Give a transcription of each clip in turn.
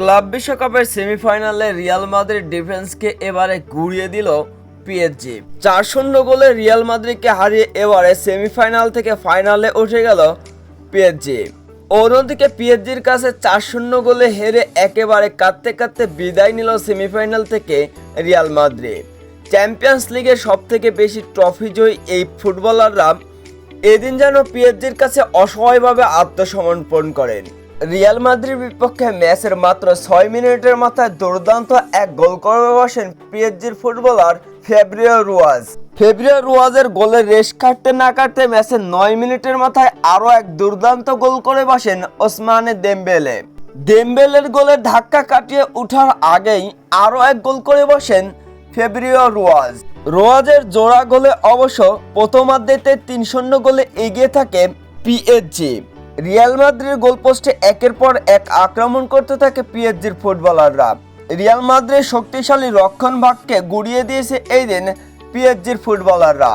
Club বিশ্বকাপের সেমিফাইনালে Real Madrid ডিফেন্সকে এবারে গুড়িয়ে দিল পিএসজি চার শূন্য গোলে রিয়াল মাদ্রিদকে হারিয়ে এবারে সেমিফাইনাল থেকে ফাইনালে উঠে গেল পিএসজি অন্যদিকে পিএসজির কাছে চার শূন্য গোলে হেরে একেবারে কাঁদতে কাঁদতে বিদায় নিল সেমিফাইনাল থেকে রিয়াল মাদ্রিদ। চ্যাম্পিয়ন্স লিগের সব থেকে বেশি ট্রফি জয়ী এই ফুটবলাররা এদিন যেন পিএসজির কাছে অসহায়ভাবে আত্মসমর্পণ করেন। রিয়াল মাদ্রিদ বিপক্ষে ম্যাচের মাত্র ছয় মিনিটের মাথায় দুর্দান্ত এক গোল করে বসেন পিএসজির ফুটবলার ফেব্রিও রুয়াজ ফেব্রিও রুয়াজের গোলের রেশ কাটতে না কাটতে ম্যাচের নয় মিনিটের মাথায় আরও এক দুর্দান্ত গোল করে বসেন ওসমানে দেমবেলে। দেমবেলের গোলের ধাক্কা কাটিয়ে ওঠার আগেই আরও এক গোল করে বসেন ফেব্রিও রুয়াজ রোয়াজের জোড়া গোলে অবশ্য প্রথমার্ধেতে তিন শূন্য গোলে এগিয়ে থাকে পিএসজি রিয়াল মাদ্রিদ গোলপোস্টে একের পর এক আক্রমণ করতে থাকে পিএসজির ফুটবলাররা। রিয়াল মাদ্রিদ শক্তিশালী রক্ষণ ভাগকে গুড়িয়ে দিয়েছে এই দিন পিএসজির ফুটবলাররা।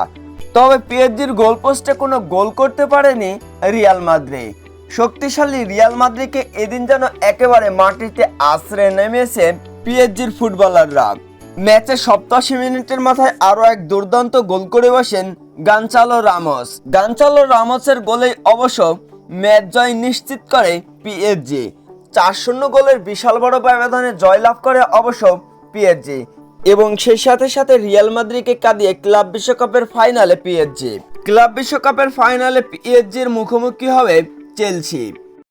তবে পিএসজির গোলপোস্টে কোনো গোল করতে পারেনি রিয়াল মাদ্রিদ। শক্তিশালী রিয়াল মাদ্রিকে এদিন যেন একেবারে মাটিতে আশ্রয় নেমেছে পিএসজির ফুটবলাররা। ম্যাচের সপ্তাশি মিনিটের মাথায় আরও এক দুর্দান্ত গোল করে বসেন গানচালো রামোস। গানচালো রামোসের গোলেই অবশ্য ম্যাচ জয় নিশ্চিত করে পিএসজি চার শূন্য গোলের বিশাল বড় ব্যবধানে জয়লাভ করে অবশ্য পিএসজি এবং সেই সাথে সাথে রিয়াল মাদ্রিকে কাঁদিয়ে ক্লাব বিশ্বকাপের ফাইনালে পিএসজি ক্লাব বিশ্বকাপের ফাইনালে পিএসজির মুখোমুখি হবে চেলসি